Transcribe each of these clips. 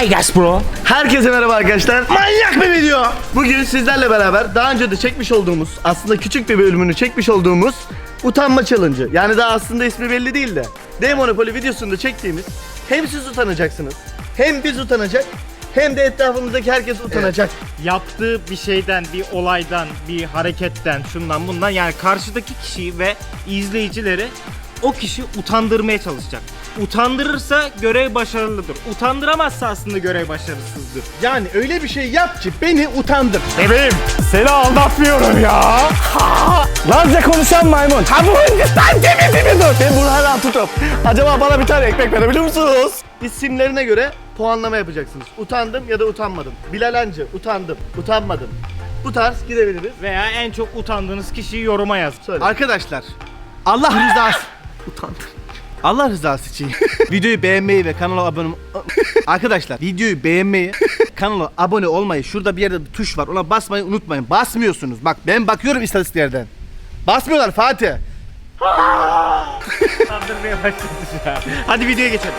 Hi guys bro. Herkese merhaba arkadaşlar. Manyak bir video. Bugün sizlerle beraber daha önce de çekmiş olduğumuz, aslında küçük bir bölümünü çekmiş olduğumuz utanma challenge'ı. Yani daha aslında ismi belli değil de. D Monopoly videosunda çektiğimiz hem siz utanacaksınız, hem biz utanacak, hem de etrafımızdaki herkes utanacak. yaptığı bir şeyden, bir olaydan, bir hareketten, şundan bundan yani karşıdaki kişiyi ve izleyicileri o kişi utandırmaya çalışacak. Utandırırsa görev başarılıdır. Utandıramazsa aslında görev başarısızdır. Yani öyle bir şey yap ki beni utandır. Bebeğim seni aldatmıyorum ya. Lazca konuşan maymun. Ha bu Hindistan gemisi mi dur? Ben bunu hala tutup. Acaba bana bir tane ekmek verebilir musunuz? İsimlerine göre puanlama yapacaksınız. Utandım ya da utanmadım. Bilal Hancı, utandım, utanmadım. Bu tarz gidebiliriz. Veya en çok utandığınız kişiyi yoruma yazın. Söyle. Arkadaşlar Allah rızası utandım. Allah rızası için videoyu beğenmeyi ve kanala abone Arkadaşlar videoyu beğenmeyi, kanala abone olmayı, şurada bir yerde bir tuş var ona basmayı unutmayın. Basmıyorsunuz. Bak ben bakıyorum istatistiklerden. Basmıyorlar Fatih. Başladı. Hadi videoya geçelim.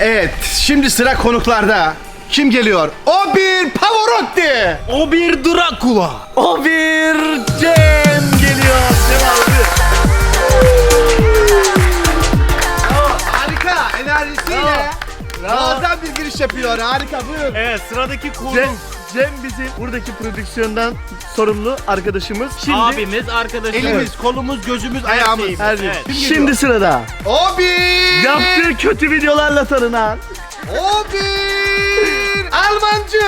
Evet, şimdi sıra konuklarda. Kim geliyor? O bir Pavarotti. O bir Dracula. O bir Cem Muazzam bir giriş yapıyor. Harika buyurun. Evet sıradaki konu. Cem, Cem bizim buradaki prodüksiyondan sorumlu arkadaşımız. Şimdi Abimiz, arkadaşımız. Elimiz, kolumuz, gözümüz, ayağımız. şeyimiz. Her şey. Evet. Şimdi sırada O bir yaptığı kötü videolarla tanınan O bir Almancı.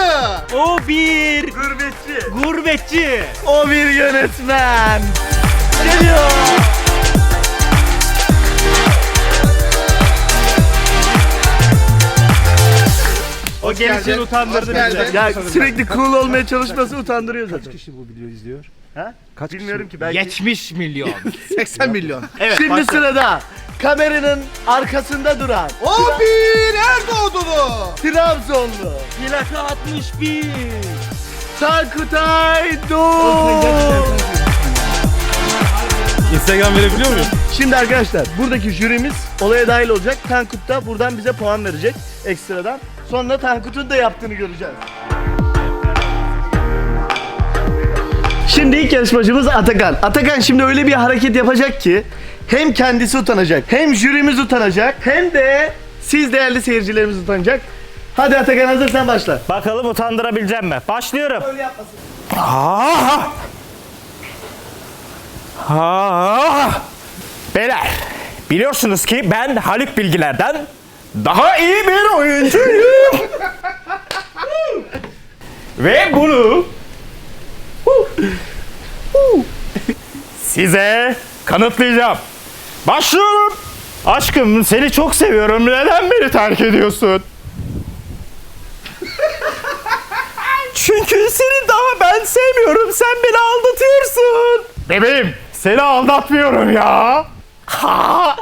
O bir gurbetçi, gurbetçi. o bir yönetmen geliyor. O gelişini geldin. utandırdı bizi. Ya sürekli cool olmaya çalışması utandırıyor zaten. kişi bu videoyu izliyor? Ha? Kaç Bilmiyorum ki belki. 70 milyon. 80 milyon. Evet. Şimdi başla. sırada kameranın arkasında duran O bir Erdoğdu'lu. Trabzonlu Plaka 61. Tankutay Doğu. Instagram verebiliyor muyum? Şimdi arkadaşlar buradaki jürimiz olaya dahil olacak. Tankut da buradan bize puan verecek ekstradan. Sonra Tankut'un da yaptığını göreceğiz. Şimdi ilk yarışmacımız Atakan. Atakan şimdi öyle bir hareket yapacak ki hem kendisi utanacak, hem jürimiz utanacak, hem de siz değerli seyircilerimiz utanacak. Hadi Atakan hazırsan başla. Bakalım utandırabileceğim mi? Başlıyorum. Ah! Ah! Beyler biliyorsunuz ki ben Haluk Bilgiler'den daha iyi bir oyuncuyum. Ve bunu size kanıtlayacağım. Başlıyorum. Aşkım seni çok seviyorum. Neden beni terk ediyorsun? Çünkü seni daha ben sevmiyorum. Sen beni aldatıyorsun. Bebeğim seni aldatmıyorum ya. Ha.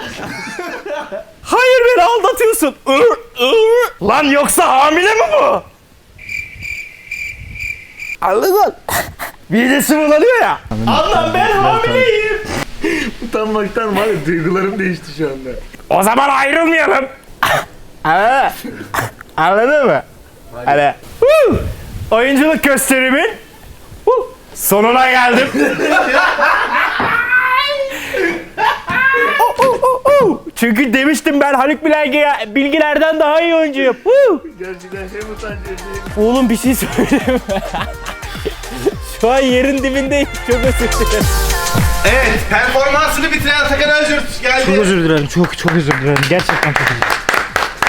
Hayır beni aldatıyorsun. Ür. Lan yoksa hamile mi bu? Anladın? Midesi bulanıyor ya. Anlam ben hamileyim. Utanmaktan var ya duygularım değişti şu anda. O zaman ayrılmayalım. Anladın? Anladın mı? Hani Woo! oyunculuk gösterimin woo, sonuna geldim. Çünkü demiştim ben Haluk Bilge- Bilgiler'den daha iyi oyuncuyum. Woo! Gerçekten hem utancı Oğlum bir şey söyleyeyim mi? Şu an yerin dibindeyim. Çok özür dilerim. Evet performansını bitiren Atakan Özürt geldi. özür dilerim. Çok çok özür dilerim. Gerçekten çok özür dilerim.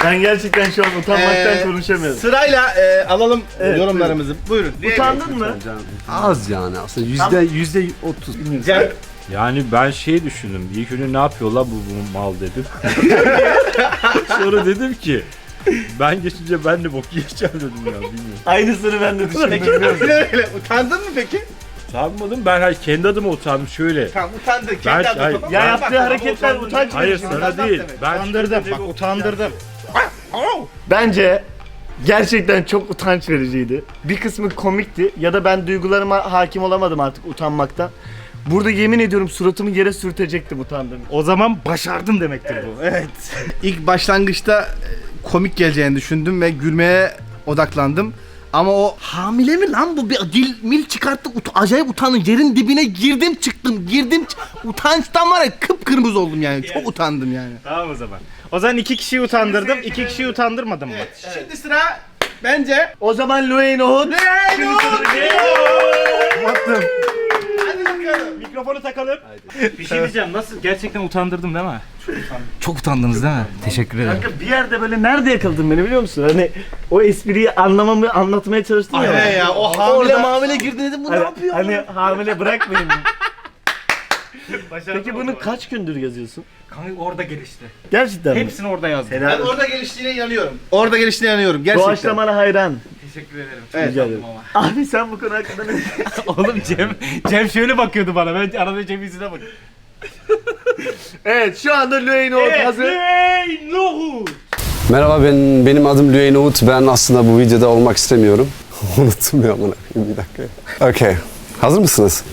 Ben gerçekten şu an utanmaktan Ee, konuşamıyorum. Sırayla e, alalım Evet, yorumlarımızı. Buyurun. Utandın mı? Az yani aslında yüzde yüzde otuz. Cem. Yani ben şey düşündüm. İlk önce ne yapıyor la bu, bu mal dedim. Sonra dedim ki ben geçince ben de bok yiyeceğim dedim ya bilmiyorum. Aynısını ben de düşündüm. Öyle. Utandın mı peki? Utanmadım ben hayır, kendi adıma utandım şöyle. Tamam utandı. Ben- Kendi adına hayır. ya Bak, yaptığı bak, hareketler utandı. utanç Hayır verici. sana değil. Ben Utandırdım. Bak utandırdım. Bence gerçekten çok utanç vericiydi. Bir kısmı komikti ya da ben duygularıma hakim olamadım artık utanmaktan. Burada yemin ediyorum suratımı yere sürtecektim utandım. O zaman başardın demektir bu. Evet. İlk başlangıçta e, komik geleceğini düşündüm ve gülmeye odaklandım. Ama o hamile mi lan bu bir dil mil çıkarttı ut- acayip utandım yerin dibine girdim çıktım girdim ç- utançtan var ya kıpkırmızı oldum yani çok utandım yani. Tamam o zaman. O zaman iki kişiyi utandırdım, iki kişiyi utandırmadım mı? Şimdi sıra bence O zaman Louis Nohut. Mikrofonu takalım. Bir şey diyeceğim. Nasıl? Gerçekten utandırdım değil mi? Çok utandınız değil mi? Teşekkür ederim. Kanka bir yerde böyle nerede yakaladın beni biliyor musun? Hani o espriyi anlamamı anlatmaya çalıştın ya. He ya o hamile Orada- mamile girdi dedim bu ne Hani, yapıyor? hani hamile bırakmayın. Peki bunu kaç gündür yazıyorsun? Kanka orada gelişti. Gerçekten mi? Hepsini orada yazdım. Ben orada geliştiğine inanıyorum. Orada geliştiğine inanıyorum gerçekten. Doğaçlamana hayran. Teşekkür ederim. Evet. Rica ederim. Abi sen bu konu hakkında ne Oğlum Cem, Cem şöyle bakıyordu bana. Ben arada Cem yüzüne bak. Evet şu anda Louis Nohut hazır. Hey Nuhu. Merhaba ben benim adım Lüeyn Uğut. Ben aslında bu videoda olmak istemiyorum. Unuttum ya amına koyayım, bir dakika. Okey. Hazır mısınız?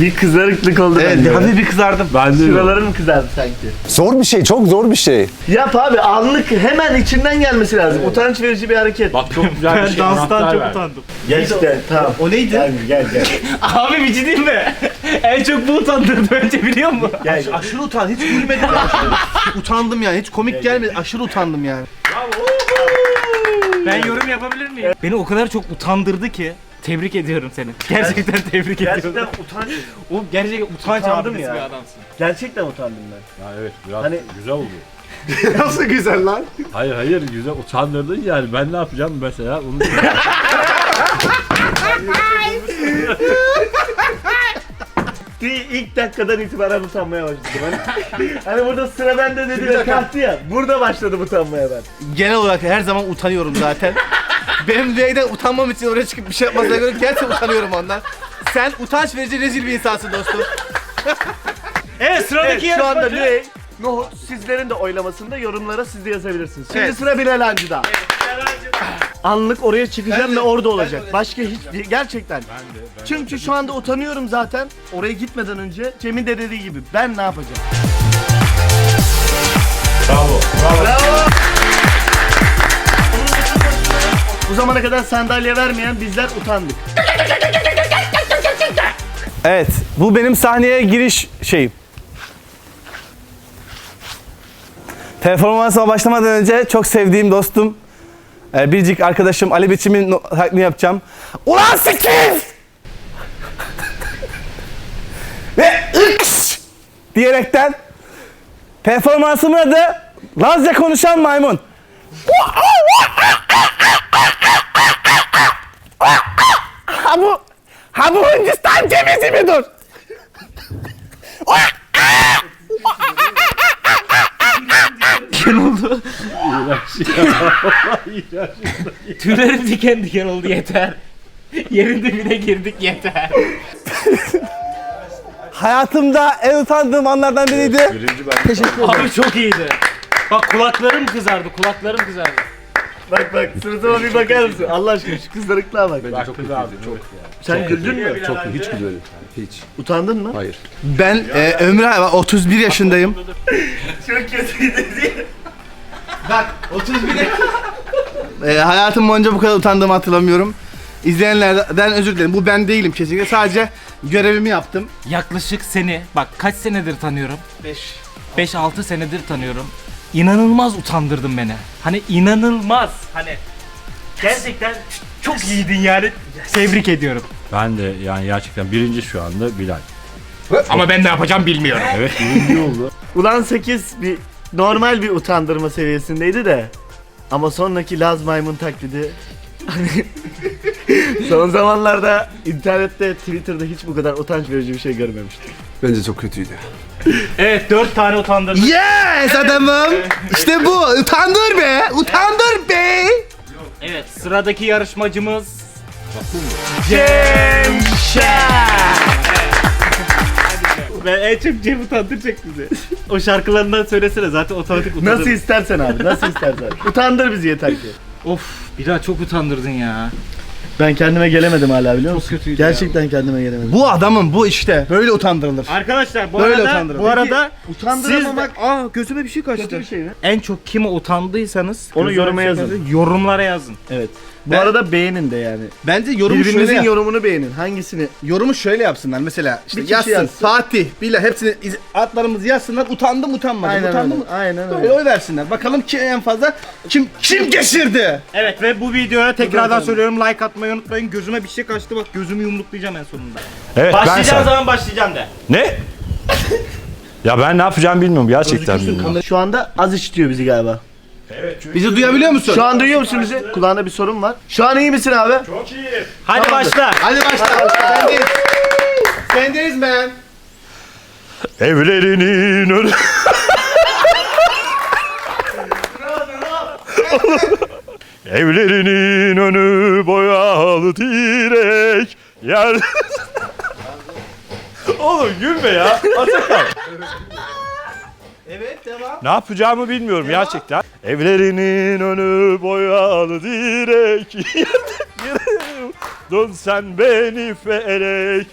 Bir kızarıklık oldu Evet bende. hafif bir kızardım. Ben de Şuralarım kızardı sanki. Zor bir şey, çok zor bir şey. Yap abi anlık hemen içinden gelmesi lazım. Utanç verici bir hareket. Bak çok güzel bir Ben şey. danstan çok ver. utandım. Gerçekten tamam. O neydi? Gel gel gel. Abi bir şey diyeyim mi? en çok bu utandırdı önce biliyor musun? gel. Aşırı utan, hiç gülmedim. utandım yani, hiç komik gelmedi. Aşırı utandım yani. Ben yorum yapabilir miyim? Beni o kadar çok utandırdı ki. Tebrik ediyorum seni. Gerçekten tebrik Gerçekten ediyorum. utanç. O gerçekten utanç Utandım abidesi ya. bir adamsın. Gerçekten utandım ben. Ha, evet biraz Hani- güzel oldu. Nasıl güzel lan? Hayır hayır güzel utandırdın yani ben ne yapacağım mesela onu İlk dakikadan itibaren utanmaya başladım. Hani, hani burada sıra bende dedi kalktı ya. Burada başladım utanmaya ben. Genel olarak her zaman utanıyorum zaten. Benim düzeyden utanmam için oraya çıkıp bir şey yapmasına göre gerçekten utanıyorum ondan. Sen utanç verici rezil bir insansın dostum. Evet sıradaki Evet şu anda yarışmacı. Lüey, Nohut sizlerin de oylamasında yorumlara siz de yazabilirsiniz. Şimdi Evet. sıra Bilal Hancı'da. Anlık oraya çıkacağım ve orada olacak. Başka hiç gerçekten. Çünkü şu anda utanıyorum zaten. Oraya gitmeden önce Cem'in de dediği gibi ben ne yapacağım? bravo bravo. Bu zamana kadar sandalye vermeyen bizler utandık. Evet, bu benim sahneye giriş şeyim. Performansıma başlamadan önce çok sevdiğim dostum, e, biricik arkadaşım Ali Biçim'in taklidini yapacağım. Ulan siktir! Ve ıks! diyerekten performansımın adı Lazca konuşan maymun. Ha bu, ha bu Hindistan cevizi midir? Tüylerim diken diken oldu yeter. Yerin dibine girdik yeter. Hayatımda en utandığım anlardan biriydi. Birinci ben Abi çok iyiydi. Bak kulaklarım kızardı, kulaklarım kızardı. Bak bak suratıma bir bakar mısın? Allah aşkına şu kızlarıklığa bak. Bence çok kötüydü. Çok, Sen güldün mü? çok hiç gülmedim. Hiç. Utandın mı? Hayır. Ben e, Ömrü 31 yaşındayım. Çok kötüydü diye. Bak 31 e, Hayatım boyunca bu kadar utandığımı hatırlamıyorum. İzleyenlerden özür dilerim. Bu ben değilim kesinlikle. Sadece görevimi yaptım. Yaklaşık seni, bak kaç senedir tanıyorum? 5 5-6 senedir tanıyorum. İnanılmaz utandırdın beni. Hani inanılmaz. Hani gerçekten çok iyiydin yani. Tebrik ediyorum. Ben de yani gerçekten birinci şu anda Bilal. Ama ben ne yapacağım bilmiyorum. Evet birinci oldu. Ulan 8 bir normal bir utandırma seviyesindeydi de. Ama sonraki Laz maymun taklidi hani son zamanlarda internette Twitter'da hiç bu kadar utanç verici bir şey görmemiştim. Bence çok kötüydü. Evet 4 tane utandırdın. Yes adamım. İşte bu. Utandır be. Utandır be. Evet sıradaki yarışmacımız Cem Ve en çok Cem utandıracak bizi. O şarkılarından söylesene zaten otomatik utandırır. Nasıl istersen abi nasıl istersen. Utandır bizi yeter ki. Of bir daha çok utandırdın ya. Ben kendime gelemedim hala biliyor musun? kötüydü Gerçekten kendime gelemedim. Bu adamın bu işte böyle utandırılır. Arkadaşlar bu Böyle arada utandırın. bu arada Utandıramamak aa gözüme bir şey kaçtı. kötü bir şey mi? En çok kime utandıysanız Onu gözüme yoruma şey yazın. Yorumlara yazın. Evet. Bu Ben- arada beğenin de yani. Bence yorumu Birbirinizin şöyle yap- yorumunu beğenin. Hangisini? yorumu şöyle yapsınlar mesela işte Bir kişi yazsın, yazsın. Fatih, Bila hepsini iz- adlarımızı yazsınlar utandım utanmadım Aynen utandım öyle. Aynen Böyle öyle. oy versinler. Bakalım kim en fazla kim kim geçirdi? Evet ve bu videoya tekrardan söylüyorum like atmayı unutmayın. Gözüme bir şey kaçtı bak gözümü yumruklayacağım en sonunda. Evet ben Başlayacağım sen. zaman başlayacağım de. Ne? ya ben ne yapacağımı bilmiyorum gerçekten bilmiyorum. Şu anda az işitiyor bizi galiba. Bizi duyabiliyor musun? Şu an duyuyor musun bizi? Kulağında bir sorun var. Şu an iyi misin abi? Hadi başla. Hadi başla. Sendeyiz. Sendeyiz man. Evlerinin önü... Evlerinin önü boyalı direk yer... Oğlum gülme ya. Atakan. Evet devam. Ne yapacağımı bilmiyorum gerçekten. Evlerinin önü boyalı direk. Dön sen beni felek.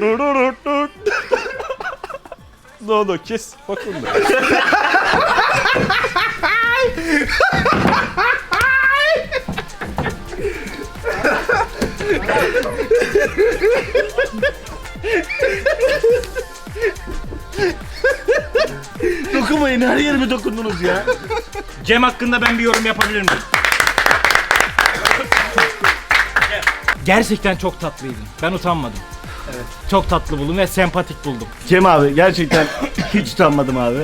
Dur dur dur dur. Ne oldu kes bakın da. Dokunmayın her yerime dokundunuz ya. Cem hakkında ben bir yorum yapabilir miyim? Gerçekten çok tatlıydın. Ben utanmadım. Evet. Çok tatlı buldum ve sempatik buldum. Cem abi gerçekten hiç utanmadım abi.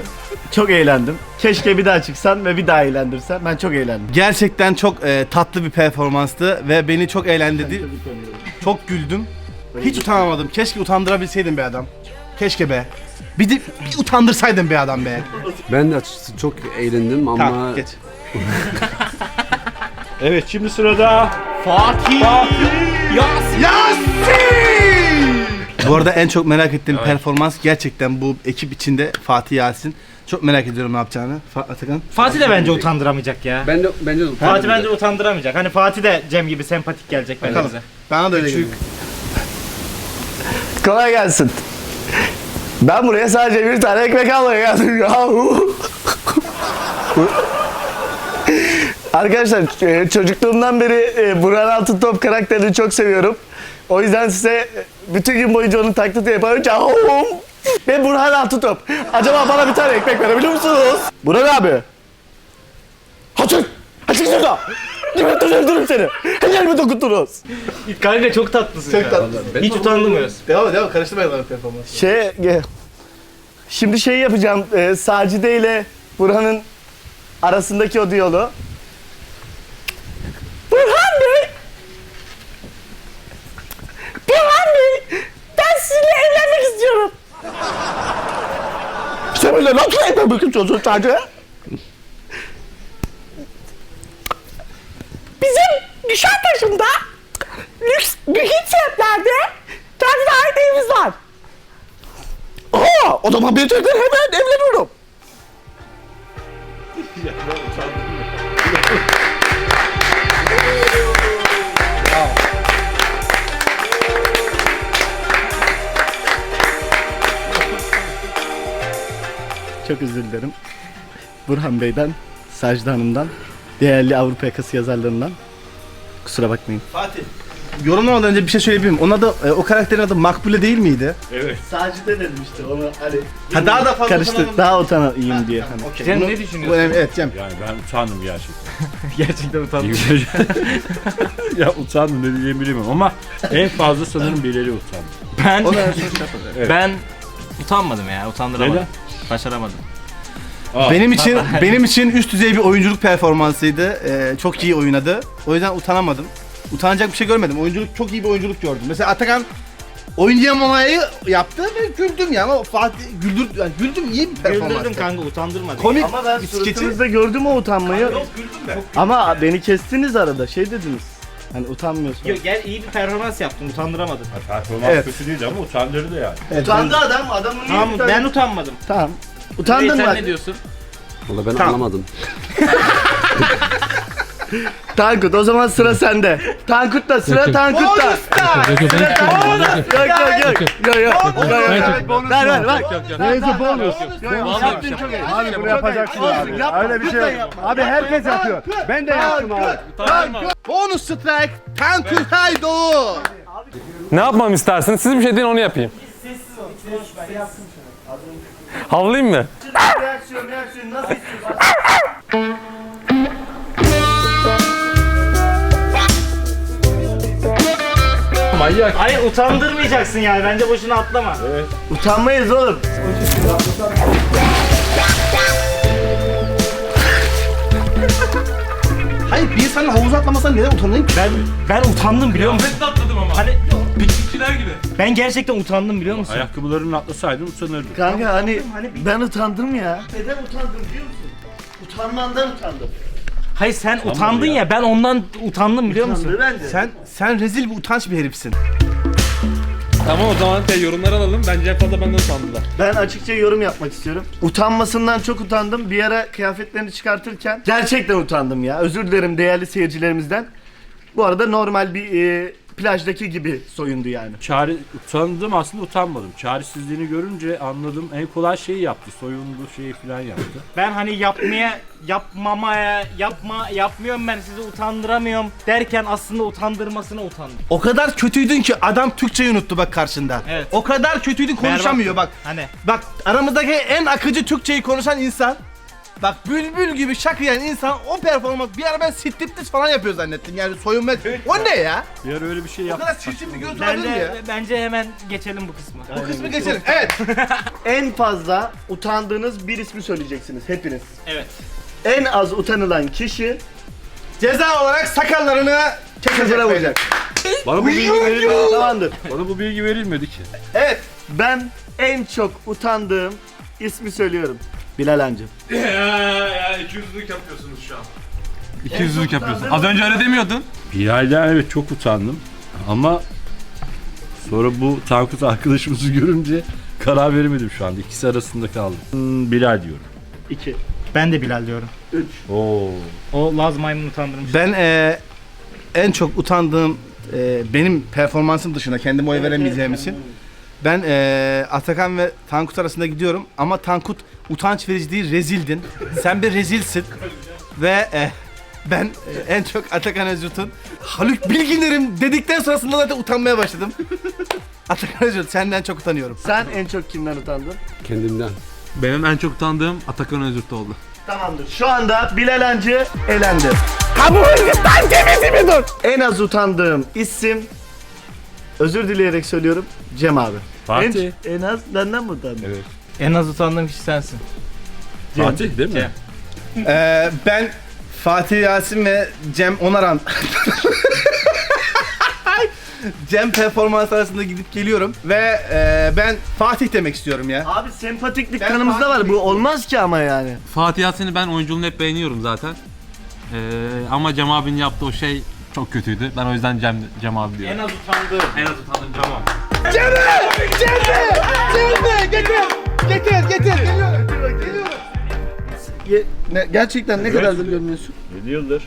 Çok eğlendim. Keşke bir daha çıksan ve bir daha eğlendirsen. Ben çok eğlendim. Gerçekten çok e, tatlı bir performanstı ve beni çok eğlendirdi. Çok güldüm. Hiç utanamadım. Keşke utandırabilseydim be adam. Keşke be. Bir de bir utandırsaydın be adam be. Ben de açıkçası çok eğlendim ama Tamam geç. Evet şimdi sırada Fatih. Bu arada en çok merak ettiğim performans gerçekten bu ekip içinde Fatih Yasin. Çok merak ediyorum ne yapacağını. Fa- Atakan. Fatih de bence utandıramayacak ya. ben de bence de Fatih bence utandıramayacak. Hani Fatih de Cem gibi sempatik gelecek bence Bakalım. bize. Bana da öyle geliyor. Kolay gelsin. Ben buraya sadece bir tane ekmek almaya geldim ya. Arkadaşlar e, çocukluğumdan beri e, Burhan Altıntop karakterini çok seviyorum. O yüzden size e, bütün gün boyunca onun taklidi yaparım. Çahum. Ve Burhan Altıntop. Acaba bana bir tane ekmek verebiliyor musunuz? Burhan abi. Açın. Açın şurada. Yemin öldürürüm seni. Ellerimi dokundunuz. Kanka çok tatlısın Çok ya. tatlı. Hiç utandırmıyoruz. Devam et devam et. karıştırmayalım performansı. Şey, e, şimdi şey yapacağım. E, Sacide ile Burhan'ın arasındaki o diyaloğu. Burhan Bey! Burhan Bey! Ben sizinle evlenmek istiyorum. Seninle nasıl evlenmek istiyorsun sadece? Bizim Nişantaşı'nda lüks büyük semtlerde kendine ait evimiz var. Aa, o zaman bir türlü hemen evleniyorum. Çok özür dilerim. Burhan Bey'den, Sajda Hanım'dan, değerli Avrupa yakası yazarlarından. Kusura bakmayın. Fatih. Yorumlamadan önce bir şey söyleyebilir miyim? Onun adı, e, o karakterin adı Makbule değil miydi? Sacide dedim işte onu hani Ha daha da fazla karıştı. utanalım. Daha utanayım diye. Hani. Okey, Cem bunu- ne Bu düşünüyorsun? önemli. Evet Cem. yani ben utandım gerçekten. Gerçekten utandım. ya utandım ne diyeceğimi bilmiyorum ama en fazla sanırım Bilal'i utandım. Ben Onu ben utanmadım ya, utandıramadım. Neden? Başaramadım. Benim için benim için üst düzey bir oyunculuk performansıydı. Ee, çok iyi oynadı. O yüzden utanamadım. Utanacak bir şey görmedim. Oyunculuk çok iyi bir oyunculuk gördüm. Mesela Atakan oynayamamayı yaptı ve güldüm ya ama Fatih güldür yani güldüm iyi bir performans. Güldürdün kanka, utandırmadın. Komik Ama ben bir skeci. suratınızda gördüm o utanmayı. Yok güldüm ben. Ama beni kestiniz arada. Şey dediniz. Hani utanmıyorsun. Yok gel iyi bir performans yaptın, utandıramadın. Ha, Performans Evet. kötü değildi ama utandırdı yani. Evet, Utandı adam. Adamın Tamam utandı? ben utanmadım. Tamam. Utandın sen bak. ne diyorsun? Valla ben Tamam. anlamadım. Tankut o zaman sıra sende. Tankut'ta sıra Tankut'ta. Sıra Tankut'ta. Yok yok yok. Yok yok. Yok yok. Ver ver ver. Neyse bonus. Yaptın çok iyi. Abi bunu yapacaksın abi. Öyle bir şey yok. Abi herkes yapıyor. Ben de yaptım abi. Bonus strike Tankut Haydo. Ne yapmamı istersin? Siz bir şey deyin onu yapayım. Havlayayım mı? Reaksiyon reaksiyon nasıl istiyorsun? Manyak. Hayır utandırmayacaksın yani bence boşuna atlama. Utanmayız oğlum. Hayır bir insanın havuza atlamasına neden utanayım ki? Ben ben utandım biliyor musun? Ben de atladım ama. Hani Piknikçiler gibi. ben gerçekten utandım biliyor musun? Ayakkabılarını atlasaydın utanırdın. Kanka hani ben utandım ya. Neden utandım biliyor musun? Utanmandan utandım. Hayır sen utandın ya. ben ondan utandım biliyor musun? Utandı bence. Sen sen rezil bir utanç bir herifsin. Tamam o zaman de yorumlar alalım. Bence fazla benden utandılar. Ben açıkça yorum yapmak istiyorum. Utanmasından çok utandım. Bir ara kıyafetlerini çıkartırken gerçekten utandım ya. Özür dilerim değerli seyircilerimizden. Bu arada normal bir e, plajdaki gibi soyundu yani. Çare, utandım aslında utanmadım. Çaresizliğini görünce anladım. En kolay şeyi yaptı. Soyundu şeyi falan yaptı. Ben hani yapmaya, yapmamaya, yapma, yapmıyorum ben sizi utandıramıyorum derken aslında utandırmasına utandım. O kadar kötüydün ki adam Türkçeyi unuttu bak karşında. Evet. O kadar kötüydün konuşamıyor bak. Hani Bak aramızdaki en akıcı Türkçeyi konuşan insan Bak bülbül gibi şakıyan insan o performans bir ara ben striptiz falan yapıyor zannettim yani soyunma o ne ya? Bir ara öyle bir şey O yaptı. kadar çirkin bir görüntü olabilir mi ya? bence, bence hemen geçelim bu kısmı. Bu kısmı geçelim. Evet. En fazla utandığınız bir ismi söyleyeceksiniz hepiniz. Evet. En az utanılan kişi Ceza olarak sakallarını kesecek vuracak. Bana bu bilgi verilmedi. Tamamdır. Bana bu bilgi verilmedi ki. Evet ben en çok utandığım ismi söylüyorum. Bilal Hancı. ya ikiyüzlülük yapıyorsunuz şu an. İkiyüzlülük yapıyorsun. Az önce öyle demiyordun. Bilal'den evet çok utandım. Ama sonra bu Tankut arkadaşımızı görünce karar veremedim şu anda. İkisi arasında kaldım. Hmm, Bilal diyorum. 2. Ben de Bilal diyorum. Oo. O Laz maymun utandırmış. Ben eee, en çok utandığım eee, benim performansım dışında kendime oy veremeyeceğim için ben eee, Atakan ve Tankut arasında gidiyorum ama Tankut utanç verici değil rezildin. Sen bir rezilsin ve eee, ben eee, en çok Atakan Özgürt'ün Haluk Bilginer'im dedikten sonrasında zaten utanmaya başladım. Atakan Özgürt senden çok utanıyorum. Sen en çok kimden utandın? Kendimden. Benim en çok utandığım Atakan Özürt oldu. Tamamdır. Şu anda Bilal Hancı elendi. Ha bu Hindistan gemisi mi dur? En az utandığım isim özür dileyerek söylüyorum Cem abi. Fatih. En, en az benden mi utandın? Evet. En az utandığım kişi sensin. Fatih değil mi? Cem. Eee, ben Fatih Yasin ve Cem Onaran Cem performans arasında gidip geliyorum ve eee, ben Fatih demek istiyorum ya. Abi sempatiklik Ben kanımızda var. Bu olmaz ki ama yani. Fatih Yasin'i ben oyunculuğunu hep beğeniyorum zaten. Ee, ama Cem abinin yaptığı o şey çok kötüydü. Ben o yüzden Cem, Cem abi diyorum. En az utandığım. En az utandığım Cem abi. Getir, getir, geliyorum. Ye- ne- gerçekten ne kadardır görmüyorsun? 7 yıldır.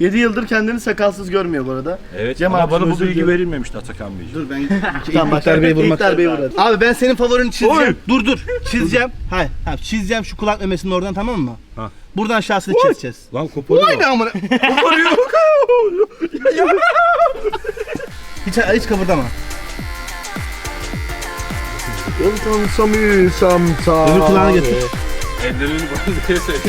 7 yıldır kendini sakalsız görmüyor bu arada. Evet Cem abi, bana bu bilgi dilerim. verilmemişti Atakan Beyciğim. Dur ben Tamam bak darbeyi vurmak ilk darbeyi vur hadi. Abi ben senin favorini çizeceğim. Dur dur. Çizeceğim. Hayır, hayır. Çizeceğim şu kulak memesinin oradan tamam mı? Ha. Buradan aşağısını çizeceğiz. Lan koparıyor. Vay ne amına. hiç hiç kıpırdama. Öbür kulağını getir. Ellerini bana diye söyledi.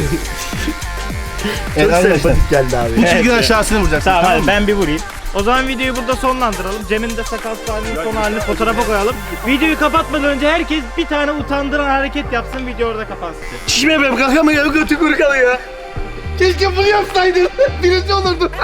Çok Helal sempatik geldi abi. Bu Evet, evet. aşağısını vuracaksın. Tamam, hadi ben bir vurayım. O zaman videoyu burada sonlandıralım. Cem'in de sakal sahnenin son halini fotoğrafa koyalım. Videoyu kapatmadan önce herkes bir tane utandıran hareket yapsın video orada kapansın. Şişme benim kankam ya götü kuru kalıyor. Keşke bunu yapsaydın. Birinci olurdu.